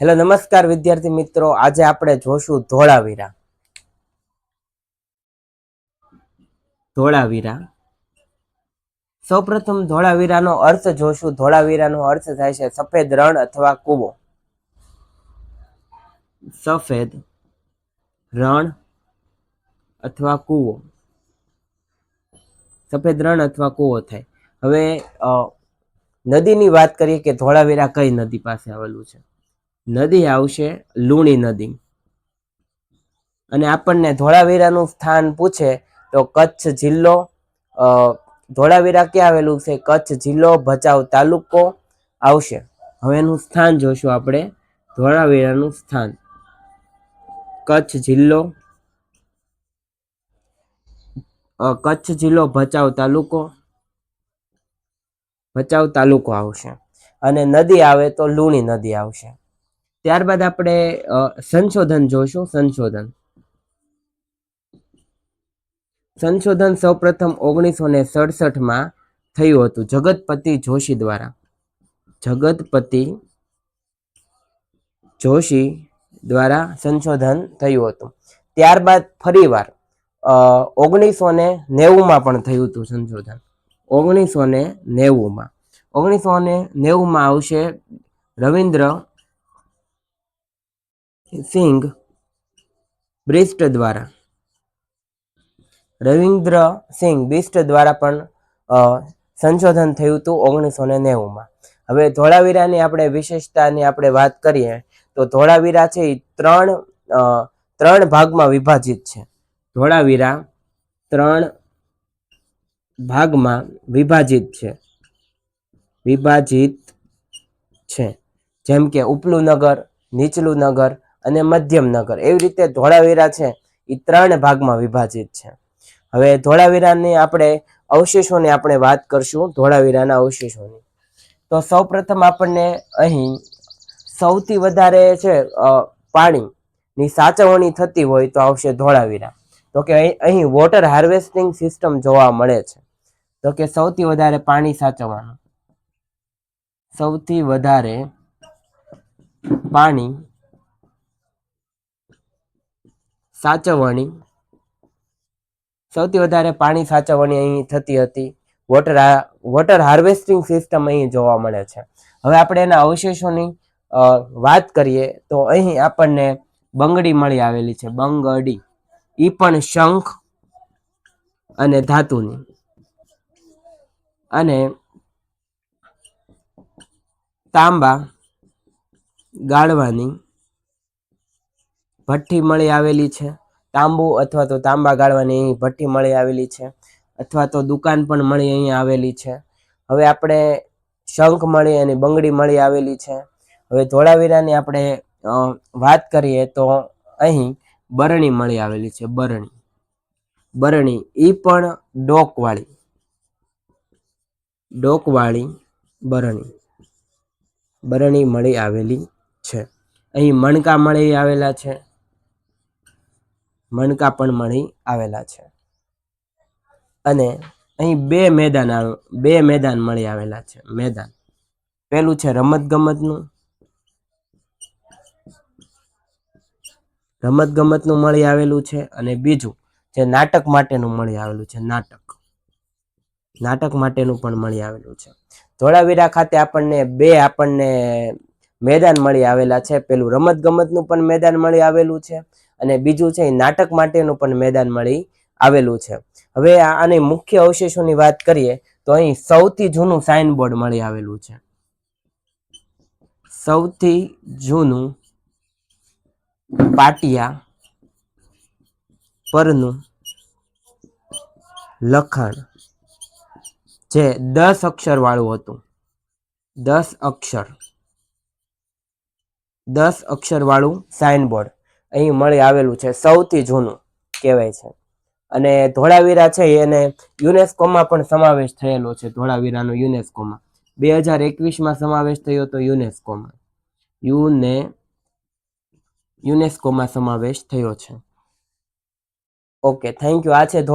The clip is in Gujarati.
હેલો, નમસ્કાર વિદ્યાર્થી મિત્રો. આજે આપણે જોશું ધોળાવીરા. ધોળાવીરા. સૌપ્રથમ ધોળાવીરાનો અર્થ જોશું. ધોળાવીરાનો અર્થ થાય છે સફેદ રણ અથવા કૂવો. સફેદ રણ અથવા કૂવો. સફેદ રણ અથવા કૂવો થાય. હવે નદીની વાત કરીએ કે ધોળાવીરા કઈ નદી પાસે આવેલું છે? નદી આવશે લુણી નદી. અને આપણને ધોળાવીરાનું સ્થાન પૂછે તો કચ્છ જિલ્લો ધોળાવીરા ક્યાં આવેલું છે? કચ્છ જિલ્લો ભચાઉ તાલુકો આવશે. હવેનું સ્થાન જોશું આપણે. ધોળાવીરાનું સ્થાન. કચ્છ જિલ્લો કચ્છ જિલ્લો ભચાઉ તાલુકો ભચાઉ તાલુકો આવશે. અને નદી આવે તો લુણી નદી આવશે. ત્યારબાદ આપણે સંશોધન જોશું સંશોધન. સંશોધન સૌપ્રથમ ઓગણીસો ને સડસઠમાં થયું હતું જગતપતિ જોશી દ્વારા. જગતપતિ જોશી દ્વારા સંશોધન થયું હતું. ત્યારબાદ ફરીવાર ઓગણીસો ને નેવુંમાં પણ થયું હતું સંશોધન. ઓગણીસો ને નેવુંમાં. ઓગણીસો ને નેવુંમાં આવશે રવિન્દ્ર સિંઘ બ્રિસ્ટ દ્વારા. રવિન્દ્ર સિંઘ બિસ્ટ દ્વારા પણ સંશોધન થયું હતું ઓગણીસો ને નેવુંમાં હવે ધોળાવીરાની આપણે વિશેષતાની આપણે વાત કરીએ, તો ધોળાવીરા છે એ ત્રણ ત્રણ ભાગમાં વિભાજિત છે. ધોળાવીરા ત્રણ ભાગમાં વિભાજિત છે. વિભાજિત છે. જેમ કે ઉપલું નગર, નીચલું નગર અને મધ્યમ નગર એવી રીતે ધોળાવીરા છે એ ત્રણ ભાગમાં વિભાજિત છે. હવે ધોળાવીરાની આપણે અવશેષોની આપણે વાત કરશું, ધોળાવીરાના અવશેષોની. તો સૌપ્રથમ આપણને અહીં સૌથી વધારે છે પાણીની સાચવણી થતી હોય તો આવશે ધોળાવીરા. તો કે અહીં અહીં વોટર હાર્વેસ્ટિંગ સિસ્ટમ જોવા મળે છે. તો કે સૌથી વધારે પાણી સાચવવાનું. સૌથી વધારે પાણી સાચવણી. સૌથી વધારે પાણી સાચવણી અહીં થતી હતી. વોટર વોટર હાર્વેસ્ટિંગ સિસ્ટમ અહીં જોવા મળે છે. હવે આપણે એના અવશેષોની વાત કરીએ તો અહીં આપણને બંગડી મળી આવેલી છે, બંગડી. એ પણ શંખ અને ધાતુની. અને તાંબા ગાળવાની. ભઠ્ઠી મળી આવેલી છે. તાંબુ અથવા તો તાંબા ગાળવાની અહીં ભઠ્ઠી મળી આવેલી છે. અથવા તો દુકાન પણ મળી અહીં આવેલી છે. હવે આપણે શંખ મળી અને બંગડી મળી આવેલી છે. હવે ધોળાવીરાની આપણે વાત કરીએ તો અહીં બરણી મળી આવેલી છે, બરણી. બરણી એ પણ ડોકવાળી. ડોકવાળી બરણી. બરણી મળી આવેલી છે. અહીં મણકા મળી આવેલા છે. મણકા પણ મળી આવેલા છે. અને અહીં બે મેદાન બે મેદાન મળી આવેલા છે. મેદાન. પેલું છે રમત ગમતનું રમત ગમતનું મળી આવેલું છે અને બીજું જે નાટક માટેનું મળી આવેલું છે, નાટક. નાટક માટેનું પણ મળી આવેલું છે. ધોળાવીરા ખાતે આપણને બે આપણને મેદાન મળી આવેલા છે. પેલું રમત ગમતનું પણ મેદાન મળી આવેલું છે. અને બીજું છે, નાટક માટેનું પણ મેદાન મળી આવેલું છે. હવે આની મુખ્ય અવશેષોની વાત કરીએ, તો અહીં સૌથી જૂનું સાઇન બોર્ડ મળી આવેલું છે. સૌથી જૂનું પાટિયા પરનું લખાણ જે દસ અક્ષર વાળું હતું. દસ અક્ષર. દસ અક્ષર વાળું સાઇન બોર્ડ અહીં મળી આવેલું છે, સૌથી જૂનું કહેવાય છે. અને ધોળાવીરા છે, એને યુનેસ્કોમાં પણ સમાવેશ થયેલો છે, ધોળાવીરાનો યુનેસ્કોમાં. બે હજાર એકવીસમાં સમાવેશ થયો હતો યુનેસ્કોમાં. યુને, યુનેસ્કોમાં સમાવેશ થયો છે. Okay, thank you. આ છે